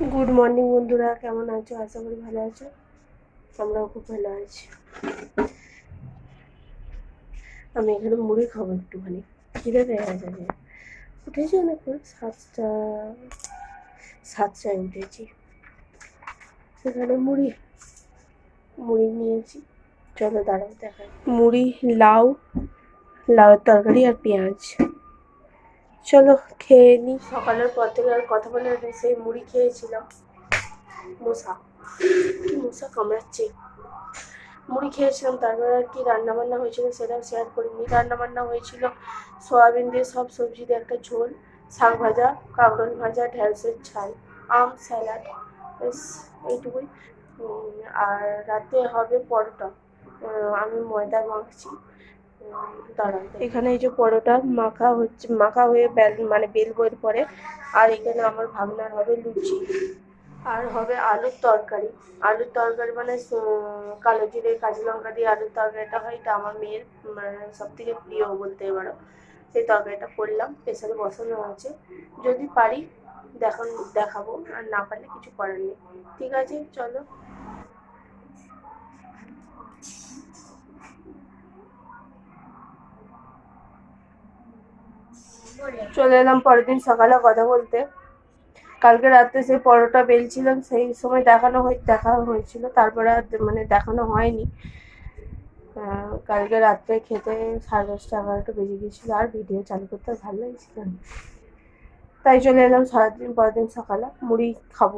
Good morning বন্ধুরা। কেমন আছো? আশা করি ভালো আছো। আমরাও খুব ভালো আছি। আমি এখানে মুড়ি খাব একটুখানি। খিদে পেয়ে গেছে যে। উঠেছি অনেকক্ষণ। সাতটা, সাতটায় উঠেছি। সেখানে মুড়ি। মুড়ি নিয়েছি। চলো দাঁড়াও, দেখাই। মুড়ি, লাউ, লাউয়ের তরকারি আর পেঁয়াজ। চলো, খেয়ে নিই সকালের পর থেকে আর কথা বলে সেই মুড়ি খেয়েছিলাম। মশা মশা কামড়াচ্ছে। মুড়ি খেয়েছিলাম, তারপর আর কি রান্না বান্না হয়েছিল সেটাও শেয়ার করিনি। রান্না বান্না হয়েছিল সয়াবিন দিয়ে সব সবজি দিয়ে একটা ঝোল, শাক ভাজা, কাঁকরোল ভাজা, ঢ্যাঁড়সের ঝাল, আম, স্যালাড এইটুকুই। আর রাতে হবে পরোটা। আমি ময়দা মাখছি। দাঁড়ান এখানে এই যে পরোটা মাখা হচ্ছে, মাখা হয়ে বেল মানে বেল বইয়ের পরে, আর এখানে আমার ভাগনার হবে লুচি। আর হবে আলুর তরকারি। আলুর তরকারি মানে কালো জিরে, কাঁচা লঙ্কা দিয়ে আলুর তরকারিটা হয়, এটা আমার মেয়ের মানে সব থেকে প্রিয় বলতে পারো। সেই তরকারিটা করলাম, প্রেসারে বসানো আছে। যদি পারি, দেখান, দেখাবো, আর না পারলে কিছু করার নেই। ঠিক আছে, চলো। চলে এলাম পরের দিন সকালে কথা বলতে। কালকে রাত্রে সেই পরোটা বেলছিলাম, সেই সময় দেখানো হয়ে, দেখা হয়েছিল। তারপরে আর মানে দেখানো হয়নি। কালকে রাত্রে খেতে সাড়ে দশটা, এগারোটা বেজে গিয়েছিল। আর ভিডিও চালু করতে ভালো লাগছিল না। তাই চলে এলাম সারাদিন, পরের দিন সকালে। মুড়ি খাব।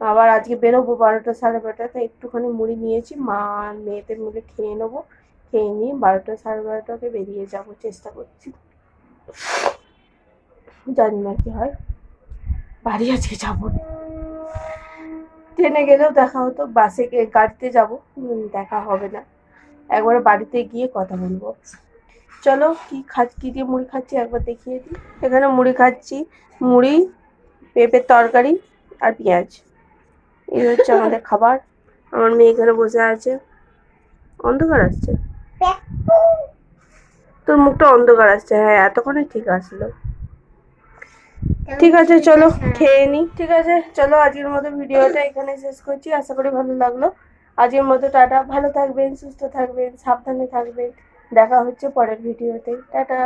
আবার আজকে বেরোবো বারোটা সাড়ে বারোটা তাই একটুখানি মুড়ি নিয়েছি। মা মেয়েদের মিলে খেয়ে নেব। খেয়ে নিয়ে বারোটা সাড়ে বারোটাকে বেরিয়ে যাব, চেষ্টা করছি। জানি না কি হয়। বাড়ি আজকে যাব। ট্রেনে গেলেও দেখা হতো, বাসে গাড়িতে যাব দেখা হবে না। একবার বাড়িতে গিয়ে কথা বলব। চলো, কি খা, কি দিয়ে মুড়ি খাচ্ছি একবার দেখিয়ে দিই। এখানে মুড়ি খাচ্ছি, মুড়ি, পেঁপের তরকারি আর পেঁয়াজ। এই হচ্ছে আমাদের খাবার। আমার মেয়ে এখানে বসে আছে। অন্ধকার আসছে। তোর মুখটা অন্ধকার আসছে। হ্যাঁ এতক্ষণে ঠিক আসলো। ঠিক আছে চলো খেয়ে নি। ঠিক আছে চলো আজকের মতো ভিডিওটা এখানে শেষ করছি। আশা করি ভালো লাগল। আজকের মতো টাটা। ভালো থাকবেন সুস্থ থাকবেন সাবধানে থাকবেন। দেখা হচ্ছে পরের ভিডিওতে। টাটা।